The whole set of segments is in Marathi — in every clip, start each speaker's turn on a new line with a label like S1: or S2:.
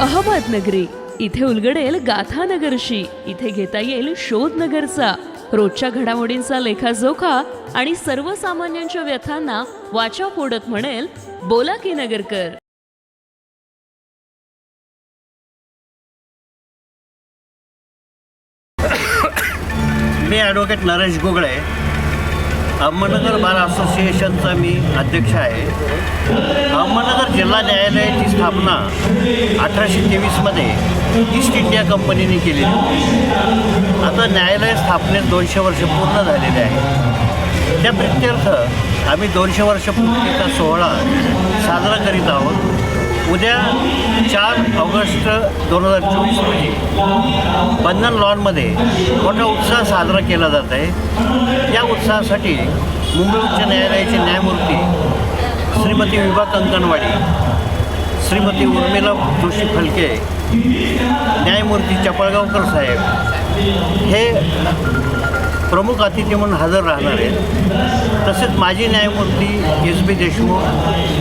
S1: अहमदनगरी इथे उलगडेल गाथानगरशी इथे घेता येईल शोधनगरचा रोजच्या घडामोडींचा लेखाजोखा आणि सर्वसामान्यांच्या व्यथांना वाचा फोडत म्हणेल बोला की नगरकर.
S2: मी ॲडव्होकेट नरेश गोगळे. अहमदनगर बार असोसिएशनचा मी अध्यक्ष आहे. अहमदनगर जिल्हा न्यायालयाची स्थापना अठराशे तेवीसमध्ये ईस्ट इंडिया कंपनीने केलेली. होती. आता न्यायालय स्थापनेत दोनशे वर्ष पूर्ण झालेले आहे. त्या प्रित्यर्थ आम्ही दोनशे वर्ष पूर्तीचा सोहळा साजरा करीत आहोत. उद्या चार ऑगस्ट दोन हजार चोवीस रोजी बंधन लॉनमध्ये मोठा उत्साह साजरा केला जात आहे. या उत्साहासाठी मुंबई उच्च न्यायालयाचे न्यायमूर्ती श्रीमती विभा कंकणवाडी श्रीमती उर्मिला जोशी फलके न्यायमूर्ती चपळगावकर साहेब हे प्रमुख अतिथी म्हणून हजर राहणार आहेत. तसेच माजी न्यायमूर्ती एस बी देशमुख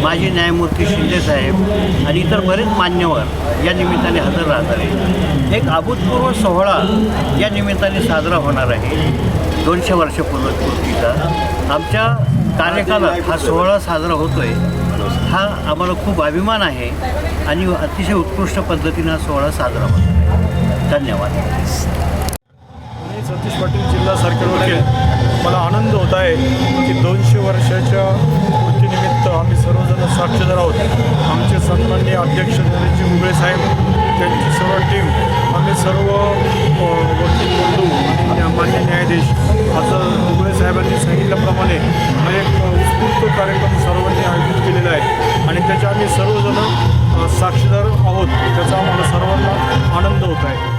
S2: माजी न्यायमूर्ती शिंदे साहेब आणि इतर बरेच मान्यवर या निमित्ताने हजर राहणार आहेत. एक अभूतपूर्व सोहळा या निमित्ताने साजरा होणार आहे. दोनशे वर्ष पूर्वपूर्तीचा आमच्या कार्यकालात हा सोहळा साजरा होतो आहे हा आम्हाला खूप अभिमान आहे आणि अतिशय उत्कृष्ट पद्धतीनं हा सोहळा साजरा होतो धन्यवाद.
S3: सतीश पाटील जिल्हा सरकारी वकील मला आनंद होत आहे की दोनशे वर्षाच्या पूर्तीनिमित्त आम्ही सर्वजण साक्षीदार आहोत. आमचे सन्माननीय अध्यक्ष नरेशजी मुगळे साहेब त्यांची सर्व टीम आम्ही सर्व गोष्टी वकील बंधू आणि मान्य न्यायाधीश असं मुगळे साहेबांनी सांगितल्याप्रमाणे हा एक उत्स्फूर्त कार्यक्रम सर्वांनी आयोजित केलेला आहे. आणि त्याच्या आम्ही सर्वजण साक्षीदार आहोत. त्याचा आम्हाला सर्वांना आनंद होत आहे.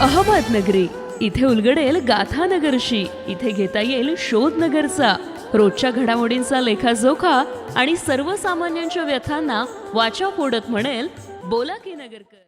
S1: अहमदनगरी इथे उलगडेल गाथानगरशी इथे घेता येईल शोधनगरचा रोजच्या घडामोडींचा लेखाजोखा आणि सर्वसामान्यांच्या व्यथांना वाचा फोडत म्हणेल बोला की नगरकर.